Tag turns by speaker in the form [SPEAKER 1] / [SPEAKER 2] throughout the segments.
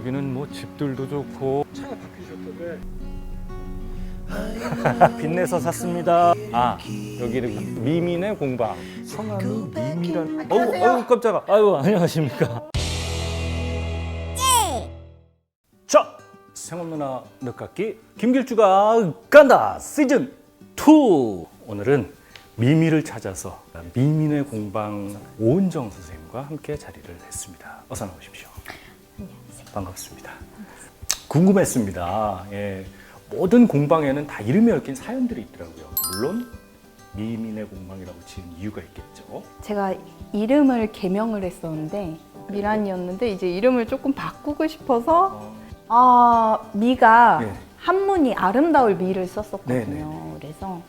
[SPEAKER 1] 여기는 뭐 집들도 좋고
[SPEAKER 2] 차가 바뀌셨던데
[SPEAKER 1] 빚내서 샀습니다. 아 여기는 미민의 공방. 성함이 미미란. 어우 어우 깜짝아. 아유 안녕하십니까. 자 생업문화 늦깎이 김길주가 간다 시즌 2 오늘은 미미를 찾아서 미민의 공방 오은정 선생님과 함께 자리를 했습니다. 어서 나오십시오. 반갑습니다. 궁금했습니다. 예, 모든 공방에는 다 이름이 얽힌 사연들이 있더라고요. 물론 미민의 공방이라고 지은 이유가 있겠죠.
[SPEAKER 3] 제가 이름을 개명을 했었는데 미란이었는데 이제 이름을 조금 바꾸고 싶어서
[SPEAKER 1] 어,
[SPEAKER 3] 아 미가
[SPEAKER 1] 네.
[SPEAKER 3] 한문이 아름다울 미를 썼었거든요.
[SPEAKER 1] 네, 네,
[SPEAKER 3] 그래서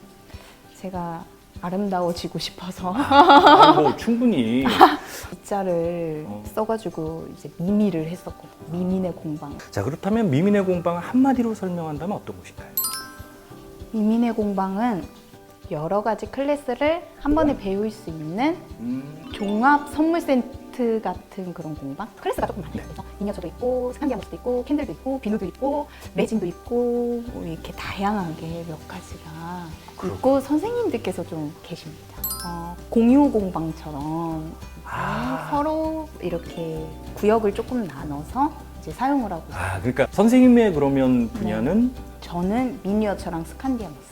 [SPEAKER 3] 제가 아름다워지고 싶어서
[SPEAKER 1] 아, 뭐 충분히
[SPEAKER 3] 이자를
[SPEAKER 1] 어.
[SPEAKER 3] 써가지고 이제 미미를 했었거든요. 미민의 공방.
[SPEAKER 1] 자 그렇다면 미민의 공방을 한마디로 설명한다면 어떤 곳인가요?
[SPEAKER 3] 미민의 공방은 여러 가지 클래스를 한 번에 배울 수 있는
[SPEAKER 1] 음,
[SPEAKER 3] 종합 선물 세트 같은 그런 공방? 클래스가 조금 많아요.
[SPEAKER 1] 네.
[SPEAKER 3] 그래서 미니어처도 있고, 스칸디아모스도 있고, 캔들도 있고, 비누도 있고, 레진도 있고, 뭐 이렇게 다양하게 몇 가지가. 있고, 선생님들께서 좀 계십니다. 어, 공유 공방처럼
[SPEAKER 1] 아.
[SPEAKER 3] 서로 이렇게 구역을 조금 나눠서 이제 사용을 하고 있어요.
[SPEAKER 1] 아 그러니까 선생님의 그러면 분야는
[SPEAKER 3] 저는 미니어처랑 스칸디아모스.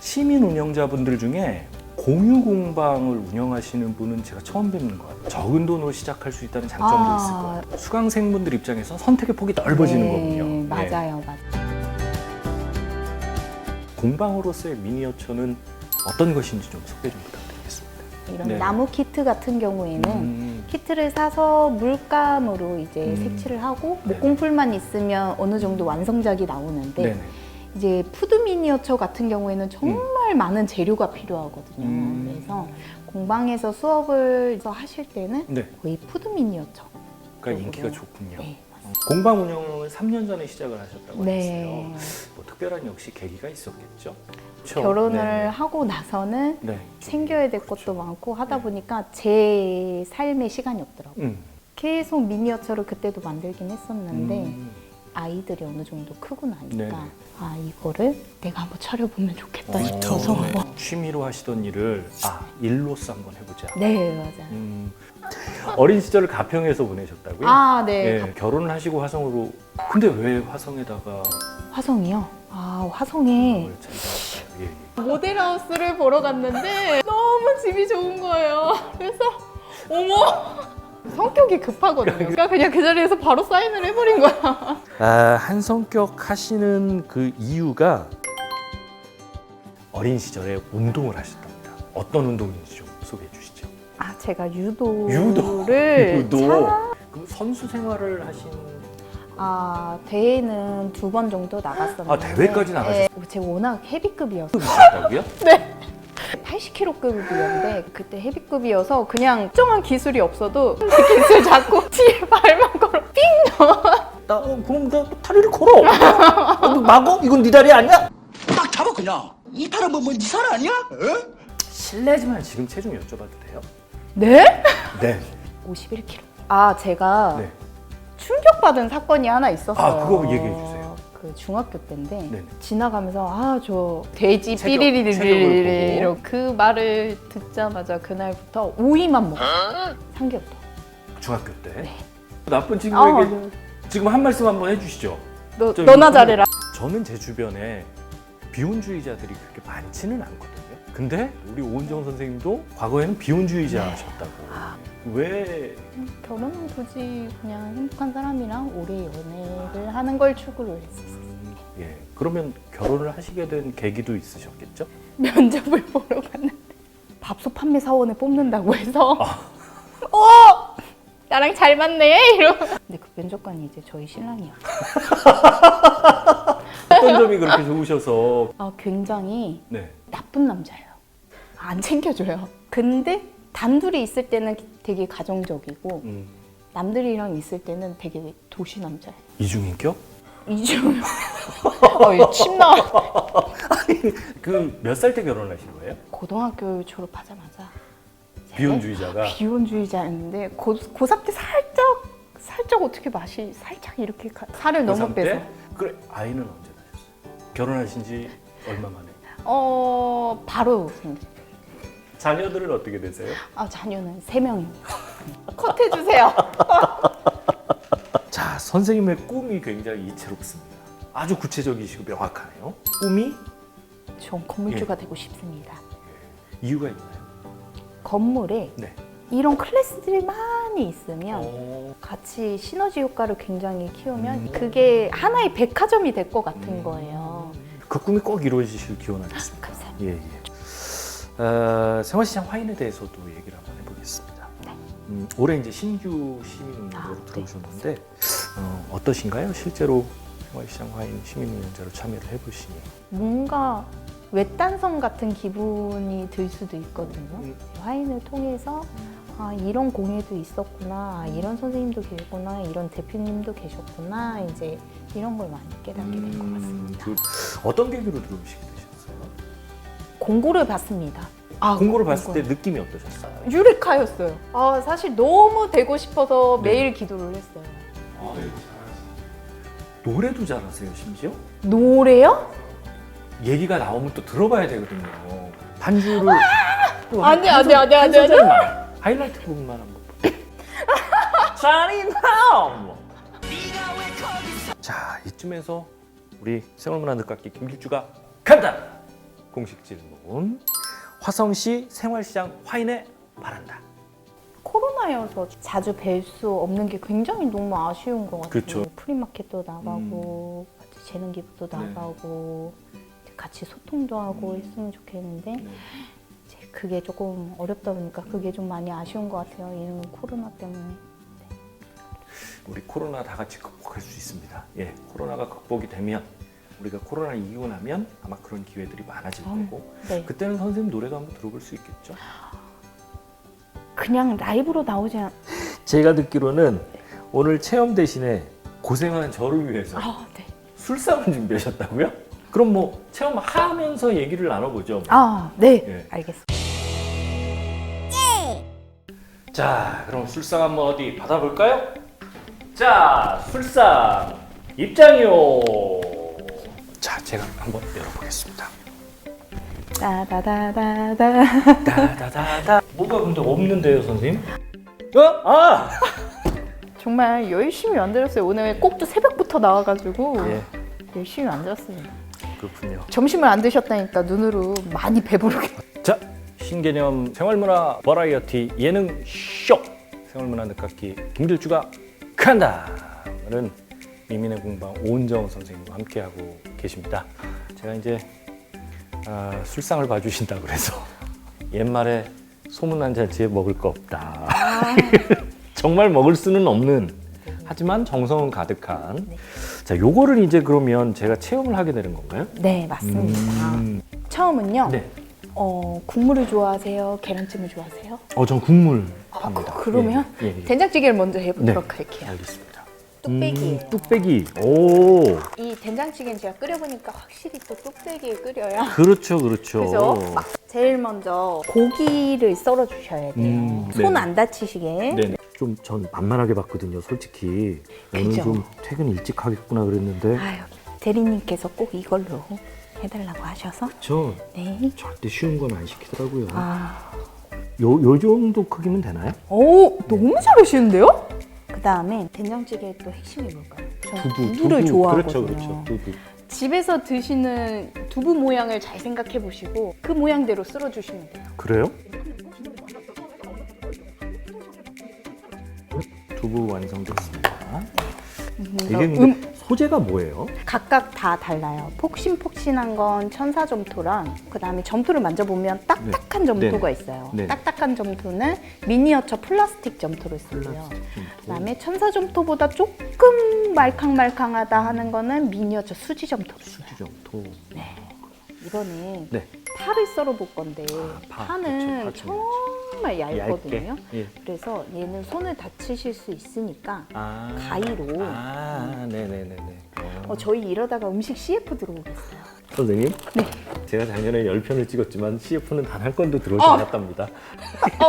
[SPEAKER 1] 시민 운영자분들 중에 공유 공방을 운영하시는 분은 제가 처음 뵙는 것 같아요. 적은 돈으로 시작할 수 있다는 장점도
[SPEAKER 3] 아.
[SPEAKER 1] 있을 거예요. 수강생분들 입장에서 선택의 폭이 넓어지는
[SPEAKER 3] 네,
[SPEAKER 1] 거군요. 네.
[SPEAKER 3] 맞아요, 맞아요.
[SPEAKER 1] 공방으로서의 미니어처는 어떤 것인지 좀 소개 좀 부탁드리겠습니다.
[SPEAKER 3] 이런
[SPEAKER 1] 네.
[SPEAKER 3] 나무 키트 같은 경우에는
[SPEAKER 1] 음,
[SPEAKER 3] 키트를 사서 물감으로 이제
[SPEAKER 1] 음.
[SPEAKER 3] 색칠을 하고
[SPEAKER 1] 네.
[SPEAKER 3] 목공풀만 있으면 어느 정도 완성작이 나오는데
[SPEAKER 1] 네네.
[SPEAKER 3] 이제 푸드 미니어처 같은 경우에는 정말 많은 재료가 필요하거든요.
[SPEAKER 1] 음.
[SPEAKER 3] 그래서 공방에서 수업을 하실 때는
[SPEAKER 1] 네,
[SPEAKER 3] 거의 푸드 미니어처.
[SPEAKER 1] 그러니까 인기가. 좋군요.
[SPEAKER 3] 네.
[SPEAKER 1] 공방 운영을 3년 전에 시작을 하셨다고
[SPEAKER 3] 네.
[SPEAKER 1] 했어요. 뭐 특별한 역시 계기가 있었겠죠. 그렇죠?
[SPEAKER 3] 결혼을
[SPEAKER 1] 네.
[SPEAKER 3] 하고 나서는
[SPEAKER 1] 네.
[SPEAKER 3] 챙겨야 될
[SPEAKER 1] 그렇죠.
[SPEAKER 3] 것도 많고 하다 보니까 제 삶에 시간이 없더라고요.
[SPEAKER 1] 음.
[SPEAKER 3] 계속 미니어처를 그때도 만들긴 했었는데
[SPEAKER 1] 음.
[SPEAKER 3] 아이들이 어느 정도 크고 나니까
[SPEAKER 1] 네네.
[SPEAKER 3] 아 이거를 내가 한번 차려보면 좋겠다
[SPEAKER 1] 어,
[SPEAKER 3] 싶어서
[SPEAKER 1] 취미로 하시던 일을 아 일로서 한번 해보자.
[SPEAKER 3] 네 맞아요
[SPEAKER 1] 음, 어린 시절을 가평에서 보내셨다고요?
[SPEAKER 3] 아 네
[SPEAKER 1] 예, 결혼을 하시고 화성으로. 근데 왜 화성에다가
[SPEAKER 3] 화성이요 아 화성에
[SPEAKER 1] 뭘? 예, 예.
[SPEAKER 3] 모델하우스를 보러 갔는데 너무 집이 좋은 거예요 그래서 어머 성격이 급하거든요 그러니까 그냥 그 자리에서 바로 사인을 해버린 거야
[SPEAKER 1] 아, 한성격 하시는 그 이유가 어린 시절에 운동을 하셨답니다. 어떤 운동인지 좀 소개해 주시죠.
[SPEAKER 3] 아 제가 유도를
[SPEAKER 1] 유도.
[SPEAKER 3] 참-
[SPEAKER 1] 그럼 선수 생활을 하신
[SPEAKER 3] 아 대회는 두 번 정도 나갔었는데
[SPEAKER 1] 아, 대회까지 나가셨어요?
[SPEAKER 3] 네, 제가 워낙 헤비급이어서
[SPEAKER 1] 분이셨다고요?
[SPEAKER 3] 80kg급이었는데 그때 헤비급이어서 그냥 특정한 기술이 없어도 그 기술 잡고 뒤에 발만 걸어
[SPEAKER 1] 삥나 어, 그럼 나 다리를 걸어. 어, 막어? 이건 네 다리 아니야?
[SPEAKER 2] 딱 잡아 그냥 이 사람은 뭐네 사람 아니야? 어?
[SPEAKER 1] 실례지만 지금 체중 여쭤봐도 돼요?
[SPEAKER 3] 네?
[SPEAKER 1] 네.
[SPEAKER 3] 51kg 아 제가
[SPEAKER 1] 네.
[SPEAKER 3] 충격받은 사건이 하나 있었어요
[SPEAKER 1] 아, 그거 얘기해 주세요.
[SPEAKER 3] 그 중학교 때인데
[SPEAKER 1] 네네.
[SPEAKER 3] 지나가면서 아 저 돼지
[SPEAKER 1] 체격,
[SPEAKER 3] 삐리리리리
[SPEAKER 1] 보고.
[SPEAKER 3] 그 말을 듣자마자 그날부터 오이만 먹어 3개월
[SPEAKER 1] 중학교 때.
[SPEAKER 3] 네.
[SPEAKER 1] 나쁜 친구에게
[SPEAKER 3] 어,
[SPEAKER 1] 지금 한 말씀 한번 해주시죠.
[SPEAKER 3] 너,
[SPEAKER 1] 저
[SPEAKER 3] 너나
[SPEAKER 1] 이거-
[SPEAKER 3] 잘해라
[SPEAKER 1] 저는 제 주변에 비혼주의자들이 그렇게 많지는 않거든요. 근데 우리 오은정 선생님도 과거에는 비혼주의자셨다고. 왜
[SPEAKER 3] 결혼은 굳이 그냥 행복한 사람이랑 오래 연애를 하는 걸 추구를 했었어요.
[SPEAKER 1] 음, 예. 그러면 결혼을 하시게 된 계기도 있으셨겠죠?
[SPEAKER 3] 면접을 보러 갔는데 밥솥 판매 사원을 뽑는다고 해서
[SPEAKER 1] 아.
[SPEAKER 3] 어 나랑 잘 맞네 이러. 근데 그 면접관이 이제 저희 신랑이야.
[SPEAKER 1] 어떤 점이 그렇게 좋으셔서
[SPEAKER 3] 아 굉장히
[SPEAKER 1] 네.
[SPEAKER 3] 나쁜 남자예요. 안 챙겨줘요. 근데 단둘이 있을 때는 되게 가정적이고
[SPEAKER 1] 음,
[SPEAKER 3] 남들이랑 있을 때는 되게 도시 남자예요.
[SPEAKER 1] 이중인격?
[SPEAKER 3] 이중. 어, 침 나.
[SPEAKER 1] 그몇 살 때 결혼하신 거예요?
[SPEAKER 3] 고등학교 졸업하자마자
[SPEAKER 1] 비혼주의자가
[SPEAKER 3] 비혼주의자였는데 고, 고3 때 살짝 살짝 어떻게 맛이 살짝 이렇게 가- 살을 너무
[SPEAKER 1] 고3
[SPEAKER 3] 빼서.
[SPEAKER 1] 때? 그래 아이는 언제 낳으셨어요? 결혼하신 지 얼마 만에?
[SPEAKER 3] 어 바로 생겼.
[SPEAKER 1] 자녀들은 어떻게 되세요?
[SPEAKER 3] 아 자녀는 세 명입니다. 컷해 주세요.
[SPEAKER 1] 자 선생님의 꿈이 굉장히 이채롭습니다. 아주 구체적이시고 명확하네요. 꿈이
[SPEAKER 3] 전 건물주가
[SPEAKER 1] 예.
[SPEAKER 3] 되고 싶습니다.
[SPEAKER 1] 이유가 있나요?
[SPEAKER 3] 건물에
[SPEAKER 1] 네.
[SPEAKER 3] 이런 클래스들이 많이 있으면
[SPEAKER 1] 어,
[SPEAKER 3] 같이 시너지 효과를 굉장히 키우면
[SPEAKER 1] 음.
[SPEAKER 3] 그게 하나의 백화점이 될 것 같은
[SPEAKER 1] 음.
[SPEAKER 3] 거예요.
[SPEAKER 1] 그 꿈이 꼭 이루어지길 기원하겠습니다.
[SPEAKER 3] 감사합니다.
[SPEAKER 1] 예, 예. 어, 생활시장 화인에 대해서도 얘기를 한번 해보겠습니다.
[SPEAKER 3] 네.
[SPEAKER 1] 음, 올해 이제 신규 시민운동자로
[SPEAKER 3] 아, 네.
[SPEAKER 1] 들어오셨는데 어, 어떠신가요? 실제로 생활시장 화인 시민운동자로 참여를 해보시니.
[SPEAKER 3] 뭔가 외딴섬 같은 기분이 들 수도 있거든요.
[SPEAKER 1] 음.
[SPEAKER 3] 화인을 통해서 아, 이런 공예도 있었구나, 아, 이런 선생님도 계셨구나, 이런 대표님도 계셨구나, 이제 이런 걸 많이 깨닫게 된 것 같습니다.
[SPEAKER 1] 그 어떤 계기로 들어오시게 되셨어요?
[SPEAKER 3] 공고를 봤습니다. 아,
[SPEAKER 1] 공고를 봤을. 때 느낌이 어떠셨어요?
[SPEAKER 3] 유레카였어요. 아, 사실 너무 되고 싶어서
[SPEAKER 1] 네.
[SPEAKER 3] 매일 기도를 했어요.
[SPEAKER 1] 노래도 잘하세요, 심지어?
[SPEAKER 3] 노래요?
[SPEAKER 1] 얘기가 나오면 또 들어봐야 되거든요. 반주를 또
[SPEAKER 3] 아니,
[SPEAKER 1] 한
[SPEAKER 3] 아니,
[SPEAKER 1] 소-
[SPEAKER 3] 아니,
[SPEAKER 1] 한
[SPEAKER 3] 아니,
[SPEAKER 1] 소절만 하이라이트 부분만 한번. 잔인함. 자 이쯤에서 우리 생활문화 늦깎이 김길주가 간다. 공식 질문. 화성시 생활시장 화인에 바란다.
[SPEAKER 3] 코로나여서 자주 뵐 수 없는 게 굉장히 너무 아쉬운 것 같아요.
[SPEAKER 1] 그쵸.
[SPEAKER 3] 프리마켓도 나가고
[SPEAKER 1] 음.
[SPEAKER 3] 같이 재능 기부도
[SPEAKER 1] 네.
[SPEAKER 3] 나가고 같이 소통도 하고
[SPEAKER 1] 음.
[SPEAKER 3] 했으면 좋겠는데
[SPEAKER 1] 네.
[SPEAKER 3] 이제 그게 조금 어렵다 보니까 그게 좀 많이 아쉬운 것 같아요. 이 코로나 때문에.
[SPEAKER 1] 우리 코로나 다 같이 극복할 수 있습니다. 예, 코로나가 극복이 되면 우리가 코로나 이기고 나면 아마 그런 기회들이 많아질
[SPEAKER 3] 음.
[SPEAKER 1] 거고
[SPEAKER 3] 네.
[SPEAKER 1] 그때는 선생님 노래도 한번 들어볼 수 있겠죠.
[SPEAKER 3] 그냥 라이브로 나오지 않.
[SPEAKER 1] 제가 듣기로는 오늘 체험 대신에 고생하는 저를 위해서
[SPEAKER 3] 아, 네.
[SPEAKER 1] 술상을 준비하셨다고요? 그럼 뭐 체험하면서 얘기를 나눠보죠.
[SPEAKER 3] 아, 네.
[SPEAKER 1] 예.
[SPEAKER 3] 알겠습니다.
[SPEAKER 1] 자, 그럼 술상 한번 어디 받아볼까요? 자, 술상 입장이요. 자, 제가 한번 열어보겠습니다.
[SPEAKER 3] 따다다다다.
[SPEAKER 1] 다다다다. 뭐가 근데 없는데요, 선생님? 어? 아!
[SPEAKER 3] 정말 열심히 만들었어요. 오늘 꼭두 새벽부터 나와가지고
[SPEAKER 1] 예,
[SPEAKER 3] 열심히 만들었습니다.
[SPEAKER 1] 그렇군요.
[SPEAKER 3] 점심을 안 드셨다니까 눈으로 많이 배부르게.
[SPEAKER 1] 자, 신개념 생활문화 버라이어티 예능 쇼 생활문화 늦깎이 김길주가 간다. 오늘은 미민의 공방 오은정 선생님과 함께하고 계십니다. 제가 이제 아, 술상을 봐주신다 그래서 옛말에 소문난 잔치에 먹을 거 없다. 정말 먹을 수는 없는 하지만 정성은 가득한.
[SPEAKER 3] 네.
[SPEAKER 1] 자, 요거를 이제 그러면 제가 체험을 하게 되는 건가요?
[SPEAKER 3] 네, 맞습니다.
[SPEAKER 1] 음,
[SPEAKER 3] 처음은요.
[SPEAKER 1] 네.
[SPEAKER 3] 어, 국물을 좋아하세요? 계란찜을 좋아하세요?
[SPEAKER 1] 어, 전 국물 합니다.
[SPEAKER 3] 그- 그러면
[SPEAKER 1] 예, 예, 예.
[SPEAKER 3] 된장찌개를 먼저 해보도록
[SPEAKER 1] 네.
[SPEAKER 3] 할게요.
[SPEAKER 1] 알겠습니다.
[SPEAKER 3] 뚝배기예요.
[SPEAKER 1] 음, 뚝배기. 오.
[SPEAKER 3] 이 된장찌개는 제가 끓여보니까 확실히 또 뚝배기에 끓여야.
[SPEAKER 1] 그렇죠, 그렇죠.
[SPEAKER 3] 막 제일 먼저 고기를 썰어 주셔야 돼요.
[SPEAKER 1] 음,
[SPEAKER 3] 손
[SPEAKER 1] 네.
[SPEAKER 3] 안 다치시게.
[SPEAKER 1] 네. 좀 전 만만하게 봤거든요, 솔직히. 오늘
[SPEAKER 3] 그죠?
[SPEAKER 1] 좀 퇴근 일찍 하겠구나 그랬는데.
[SPEAKER 3] 아유, 대리님께서 꼭 이걸로 해달라고 하셔서.
[SPEAKER 1] 저
[SPEAKER 3] 네.
[SPEAKER 1] 절대 쉬운 건 안 시키더라고요.
[SPEAKER 3] 아,
[SPEAKER 1] 요, 요 정도 크기면 되나요?
[SPEAKER 3] 오, 너무 잘하시는데요? 그 다음에 된장찌개의 또 핵심이 뭘까요? 저는 두부를 좋아하거든요.
[SPEAKER 1] 그렇죠, 그렇죠. 두부.
[SPEAKER 3] 집에서 드시는 두부 모양을 잘 생각해 보시고 그 모양대로 쓸어 주시면 돼요.
[SPEAKER 1] 그래요? 두부 완성됐습니다. 이게
[SPEAKER 3] 음,
[SPEAKER 1] 근데 소재가 뭐예요?
[SPEAKER 3] 각각 다 달라요. 폭신폭신한 건 천사 점토랑 그다음에 점토를 만져보면 딱딱한 점토가 있어요.
[SPEAKER 1] 네.
[SPEAKER 3] 딱딱한 점토는 미니어처 플라스틱 점토를 쓰고요.
[SPEAKER 1] 플라스틱 점토.
[SPEAKER 3] 그다음에 천사 점토보다 조금 말캉말캉하다 하는 거는 미니어처 수지 점토.
[SPEAKER 1] 수지 점토.
[SPEAKER 3] 이번에
[SPEAKER 1] 네.
[SPEAKER 3] 파를 썰어 볼 건데
[SPEAKER 1] 파,
[SPEAKER 3] 파는
[SPEAKER 1] 그렇죠, 파
[SPEAKER 3] 정말 얇거든요.
[SPEAKER 1] 예.
[SPEAKER 3] 그래서 얘는 손을 다치실 수 있으니까
[SPEAKER 1] 아.
[SPEAKER 3] 가위로.
[SPEAKER 1] 아, 네네네네. 어.
[SPEAKER 3] 어, 저희 이러다가 음식 CF 들어오겠어요.
[SPEAKER 1] 선생님?
[SPEAKER 3] 네.
[SPEAKER 1] 제가 작년에 10편을 찍었지만 CF는 단 한 건도 들어오지
[SPEAKER 3] 어.
[SPEAKER 1] 않았답니다.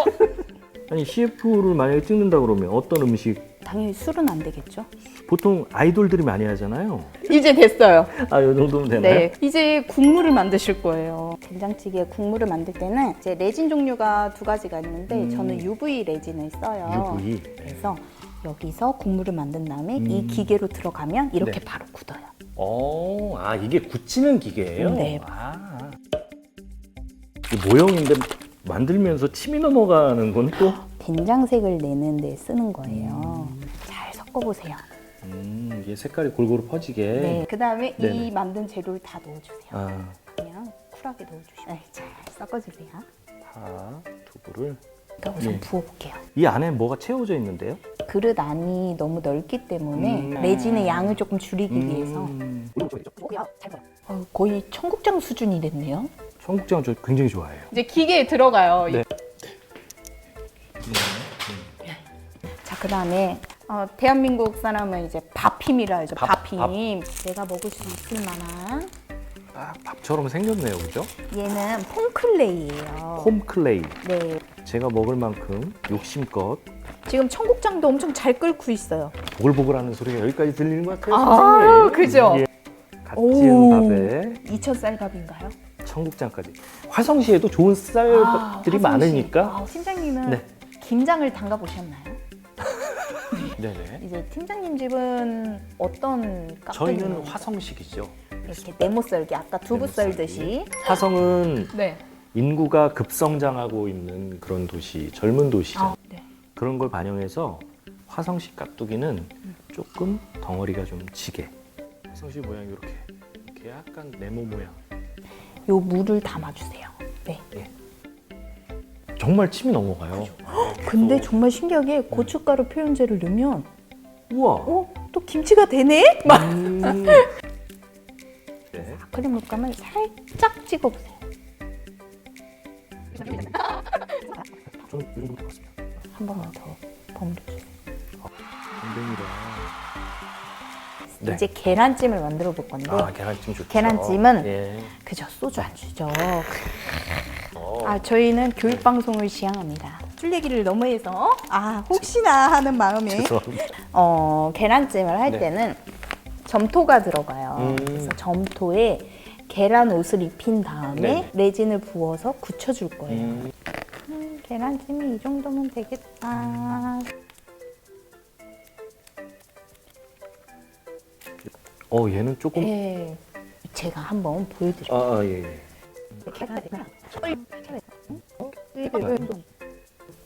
[SPEAKER 1] 아니 CF를 만약에 찍는다 그러면 어떤 음식
[SPEAKER 3] 당연히 술은 안 되겠죠.
[SPEAKER 1] 보통 아이돌들이 많이 하잖아요.
[SPEAKER 4] 이제 됐어요.
[SPEAKER 1] 아, 요 정도면 되나요?
[SPEAKER 4] 네. 이제 국물을 만드실 거예요.
[SPEAKER 3] 된장찌개 국물을 만들 때는 이제 레진 종류가 두 가지가 있는데
[SPEAKER 1] 음.
[SPEAKER 3] 저는 UV 레진을 써요.
[SPEAKER 1] UV.
[SPEAKER 3] 그래서 여기서 국물을 만든 다음에
[SPEAKER 1] 음.
[SPEAKER 3] 이 기계로 들어가면 이렇게
[SPEAKER 1] 네.
[SPEAKER 3] 바로 굳어요.
[SPEAKER 1] 어, 아 이게 굳히는 기계예요?
[SPEAKER 3] 네.
[SPEAKER 1] 아. 이 모형인데 만들면서 침이 넘어가는 건 또?
[SPEAKER 3] 된장색을 내는 데 쓰는 거예요. 잘 섞어보세요.
[SPEAKER 1] 음, 이게 색깔이 골고루 퍼지게.
[SPEAKER 3] 네. 그 다음에 이. 만든 재료를 다 넣어주세요.
[SPEAKER 1] 아,
[SPEAKER 3] 그냥 쿨하게 넣어주시고 네, 잘 섞어주세요.
[SPEAKER 1] 파, 두부를.
[SPEAKER 3] 그러니까 우선
[SPEAKER 1] 네.
[SPEAKER 3] 부어볼게요.
[SPEAKER 1] 이 안에 뭐가 채워져 있는데요?
[SPEAKER 3] 그릇 안이 너무 넓기 때문에
[SPEAKER 1] 음.
[SPEAKER 3] 레진의 양을 조금 줄이기 위해서
[SPEAKER 1] 음,
[SPEAKER 3] 어, 거의 청국장 수준이 됐네요.
[SPEAKER 1] 청국장 저 굉장히 좋아해요.
[SPEAKER 4] 이제 기계에 들어가요.
[SPEAKER 1] 네.
[SPEAKER 3] 자, 그 다음에 어, 대한민국 사람은 이제 밥힘이라 하죠.
[SPEAKER 1] 밥,
[SPEAKER 3] 밥힘. 내가 먹을 수 있을 만한
[SPEAKER 1] 아, 밥처럼 생겼네요, 그죠?
[SPEAKER 3] 얘는 폼클레이예요.
[SPEAKER 1] 홈클레이.
[SPEAKER 3] 네.
[SPEAKER 1] 제가 먹을 만큼 욕심껏
[SPEAKER 3] 지금 청국장도 엄청 잘 끓고 있어요.
[SPEAKER 1] 보글보글하는 소리가 여기까지 들리는 것 같아요.
[SPEAKER 4] 아,
[SPEAKER 1] 선생님.
[SPEAKER 4] 그죠?
[SPEAKER 1] 예. 갓 지은
[SPEAKER 3] 오.
[SPEAKER 1] 밥에
[SPEAKER 3] 이천 쌀밥인가요?
[SPEAKER 1] 청국장까지. 화성시에도 좋은 쌀들이
[SPEAKER 3] 아, 화성시.
[SPEAKER 1] 많으니까.
[SPEAKER 3] 아, 팀장님은
[SPEAKER 1] 네.
[SPEAKER 3] 김장을 담가 보셨나요?
[SPEAKER 1] 네네.
[SPEAKER 3] 이제 팀장님 집은 어떤 깍두기
[SPEAKER 1] 저희는? 화성식이죠.
[SPEAKER 3] 이렇게 네모 썰기 아까 두부
[SPEAKER 1] 네모 썰기.
[SPEAKER 3] 썰듯이
[SPEAKER 1] 화성은
[SPEAKER 4] 네.
[SPEAKER 1] 인구가 급성장하고 있는 그런 도시, 젊은 도시죠.
[SPEAKER 3] 아, 네.
[SPEAKER 1] 그런 걸 반영해서 화성식 깍두기는 조금 덩어리가 좀 지게. 화성식 모양이 이렇게, 이렇게 약간 네모 모양.
[SPEAKER 3] 요 물을 담아주세요. 네.
[SPEAKER 1] 정말 침이 넘어가요.
[SPEAKER 3] 근데 정말 신기하게 고춧가루 표현제를 넣으면
[SPEAKER 1] 우와.
[SPEAKER 3] 어? 또 김치가 되네? 막
[SPEAKER 1] 음. 네.
[SPEAKER 3] 크림 물감을 살짝 찍어보세요.
[SPEAKER 1] 좀 이런 것것 같습니다.
[SPEAKER 3] 한 번만 더 버무려주세요.
[SPEAKER 1] 댕댕이라. 네.
[SPEAKER 3] 이제 계란찜을 만들어 볼 건데
[SPEAKER 1] 아 계란찜 좋죠.
[SPEAKER 3] 계란찜은
[SPEAKER 1] 예.
[SPEAKER 3] 그저 소주 안주죠.
[SPEAKER 1] 어.
[SPEAKER 3] 아 저희는 교육 방송을 지향합니다. 술 얘기를 너무 해서 아 혹시나 하는 마음에. 어 계란찜을 할
[SPEAKER 1] 네.
[SPEAKER 3] 때는 점토가 들어가요.
[SPEAKER 1] 음.
[SPEAKER 3] 그래서 점토에 계란 옷을 입힌 다음에
[SPEAKER 1] 네.
[SPEAKER 3] 레진을 부어서 굳혀줄 거예요.
[SPEAKER 1] 음.
[SPEAKER 3] 음, 계란찜이 이 정도면 되겠다.
[SPEAKER 1] 어 얘는 조금.
[SPEAKER 3] 예. 제가 한번 보여드릴게요.
[SPEAKER 1] 아, 아 예. 예. 정말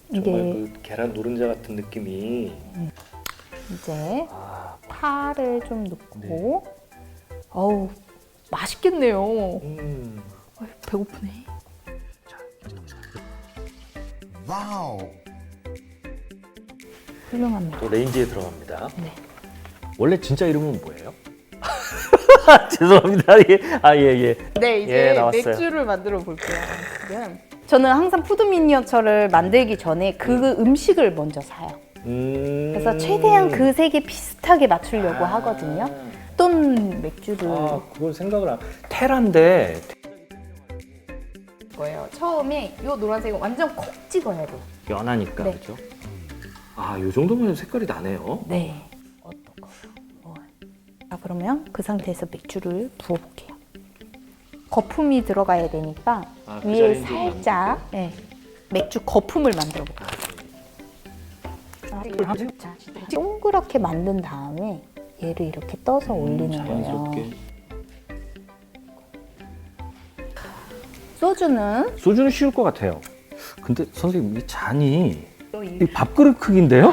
[SPEAKER 3] 이게
[SPEAKER 1] 그 계란 노른자 같은 느낌이.
[SPEAKER 3] 이제
[SPEAKER 1] 아,
[SPEAKER 3] 파를 좀 넣고
[SPEAKER 4] 어우, 맛있겠네요.
[SPEAKER 1] 음.
[SPEAKER 4] 어이, 배고프네.
[SPEAKER 5] 와우.
[SPEAKER 3] 훌륭합니다.
[SPEAKER 1] 또 레인지에 들어갑니다.
[SPEAKER 3] 네.
[SPEAKER 1] 원래 진짜 이름은 뭐예요? 죄송합니다. 예. 아, 예, 예.
[SPEAKER 4] 네, 이제
[SPEAKER 1] 예, 나왔어요.
[SPEAKER 4] 맥주를 만들어 볼게요. 지금.
[SPEAKER 3] 저는 항상 푸드 미니어처를 만들기 전에 그 음식을 먼저 사요.
[SPEAKER 1] 음.
[SPEAKER 3] 그래서 최대한 그 색에 비슷하게 맞추려고
[SPEAKER 1] 아.
[SPEAKER 3] 하거든요. 어떤 맥주를
[SPEAKER 1] 아, 그걸 생각을 안. 테란데.
[SPEAKER 4] 거예요. 처음에 이 노란색은 완전 콕 찍어야 돼요.
[SPEAKER 1] 연하니까,
[SPEAKER 3] 네.
[SPEAKER 1] 그죠? 아, 요 정도면 색깔이 나네요.
[SPEAKER 3] 네. 자, 그러면 그 상태에서 맥주를 부어볼게요. 거품이 들어가야 되니까
[SPEAKER 1] 아, 그
[SPEAKER 3] 위에 살짝 네. 맥주 거품을 만들어 볼게요. 자, 동그랗게 만든 다음에 얘를 이렇게 떠서 올리는 거예요.
[SPEAKER 1] 자연스럽게.
[SPEAKER 3] 소주는
[SPEAKER 1] 소주는 쉬울 것 같아요. 근데 선생님, 이 잔이 이 밥그릇 크기인데요?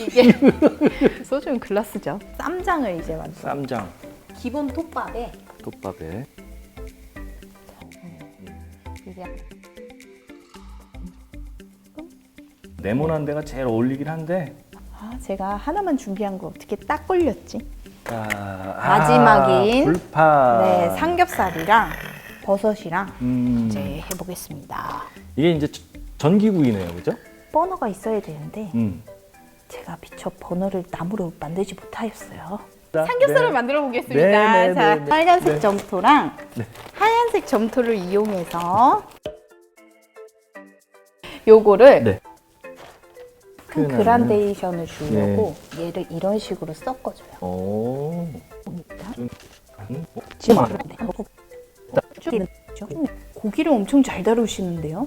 [SPEAKER 4] 이게 소주는 글라스죠.
[SPEAKER 3] 쌈장을 이제 만들어.
[SPEAKER 1] 쌈장,
[SPEAKER 3] 기본 톱밥에
[SPEAKER 1] 톱밥에.
[SPEAKER 3] 이게
[SPEAKER 1] 네모난 데가 제일 어울리긴 한데.
[SPEAKER 3] 아, 제가 하나만 준비한 거 어떻게 딱 걸렸지?
[SPEAKER 1] 아,
[SPEAKER 3] 마지막인
[SPEAKER 1] 아, 불파.
[SPEAKER 3] 네, 삼겹살이랑 버섯이랑
[SPEAKER 1] 음,
[SPEAKER 3] 이제 해보겠습니다.
[SPEAKER 1] 이게 이제 저- 전기구이네요, 그죠?
[SPEAKER 3] 버너가 있어야 되는데
[SPEAKER 1] 음.
[SPEAKER 3] 제가 미처 버너를 나무로 만들지 못하였어요.
[SPEAKER 4] 삼겹살을
[SPEAKER 1] 네.
[SPEAKER 4] 만들어 보겠습니다.
[SPEAKER 1] 네, 네,
[SPEAKER 3] 자,
[SPEAKER 1] 네, 네.
[SPEAKER 3] 빨간색
[SPEAKER 1] 네.
[SPEAKER 3] 점토랑
[SPEAKER 1] 네.
[SPEAKER 3] 하얀색 점토를 이용해서 요거를
[SPEAKER 1] 네.
[SPEAKER 6] 큰
[SPEAKER 1] 표현하는.
[SPEAKER 6] 그라데이션을 주려고
[SPEAKER 1] 네.
[SPEAKER 6] 얘를 이런 식으로 섞어줘요.
[SPEAKER 1] 오.
[SPEAKER 6] 지금 고기를 엄청 잘 다루시는데요.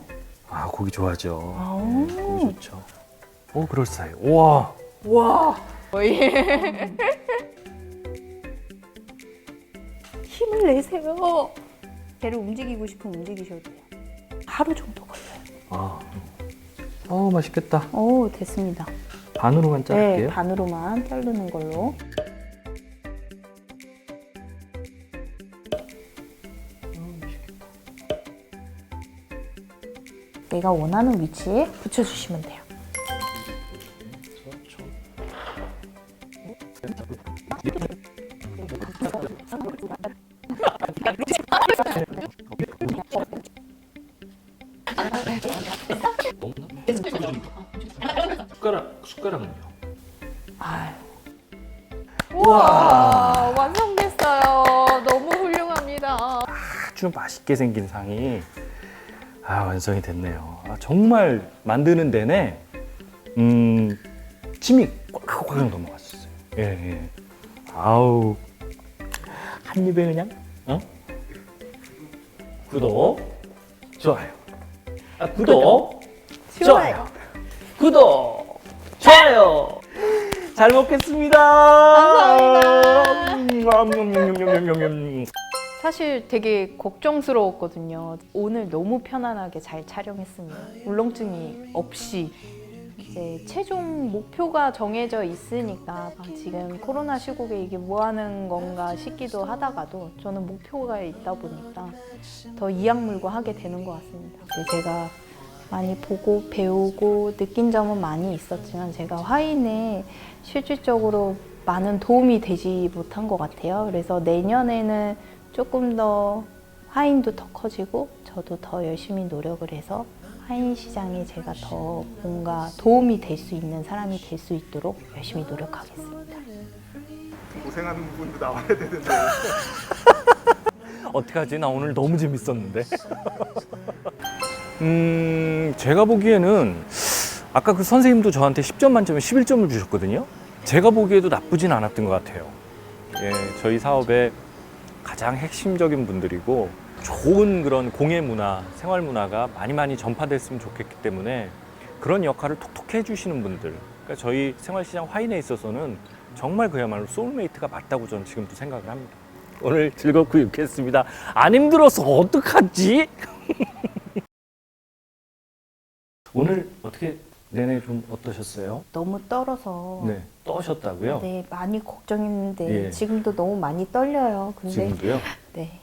[SPEAKER 1] 아 고기 좋아하죠.
[SPEAKER 6] 아.
[SPEAKER 1] 고기 좋죠. 오 그럴싸해. 우와.
[SPEAKER 3] 와. 거의
[SPEAKER 6] 힘을 내세요. 배를 움직이고 싶으면 움직이셔도 돼요. 하루 정도 걸려요.
[SPEAKER 1] 아. 어 맛있겠다.
[SPEAKER 6] 오 됐습니다.
[SPEAKER 1] 반으로만
[SPEAKER 6] 네,
[SPEAKER 1] 자를게요.
[SPEAKER 6] 반으로만 자르는 걸로. 내가 원하는 위치에 붙여주시면 돼요.
[SPEAKER 1] 숟가락 숟가락은요.
[SPEAKER 6] 아유,
[SPEAKER 3] 와 완성됐어요. 너무 훌륭합니다.
[SPEAKER 1] 아주 맛있게 생긴 상이 아 완성이 됐네요. 아, 정말 만드는 내내 음 침이 꽉꽉 넘어갔었어요. 예, 예. 아우 한 입에 그냥 어? 구독 좋아요. 아, 구독 좋아요. 구독 좋아요. 잘 먹겠습니다. 감사합니다.
[SPEAKER 3] 사실 되게 걱정스러웠거든요. 오늘 너무 편안하게 잘 촬영했습니다. 울렁증이 없이 이제 최종 목표가 정해져 있으니까 아, 지금 코로나 시국에 이게 뭐 하는 건가 싶기도 하다가도 저는 목표가 있다 보니까 더 이악물고 하게 되는 것 같습니다. 제가 많이 보고 배우고 느낀 점은 많이 있었지만 제가 화인에 실질적으로 많은 도움이 되지 못한 것 같아요. 그래서 내년에는 조금 더 화인도 더 커지고 저도 더 열심히 노력을 해서 화인 시장에 제가 더 뭔가 도움이 될 수 있는 사람이 될 수 있도록 열심히 노력하겠습니다.
[SPEAKER 7] 고생하는 분도 나와야 되는데
[SPEAKER 1] 어떡하지? 나 오늘 너무 재밌었는데. 음, 제가 보기에는 아까 그 선생님도 저한테 10점 만점에 11점을 주셨거든요. 제가 보기에도 나쁘진 않았던 것 같아요. 예, 저희 사업의 가장 핵심적인 분들이고 좋은 그런 공예 문화, 생활 문화가 많이 많이 전파됐으면 좋겠기 때문에 그런 역할을 톡톡히 해주시는 분들. 그러니까 저희 생활시장 화인에 있어서는 정말 그야말로 소울메이트가 맞다고 저는 지금도 생각을 합니다. 오늘 즐겁고 유쾌했습니다. 안 힘들어서 어떡하지? 오늘 어떻게 내내 좀 어떠셨어요?
[SPEAKER 6] 너무 떨어서
[SPEAKER 1] 네, 떠셨다고요?
[SPEAKER 6] 네, 많이 걱정했는데
[SPEAKER 1] 예.
[SPEAKER 6] 지금도 너무 많이 떨려요. 근데
[SPEAKER 1] 지금도요?
[SPEAKER 6] 네,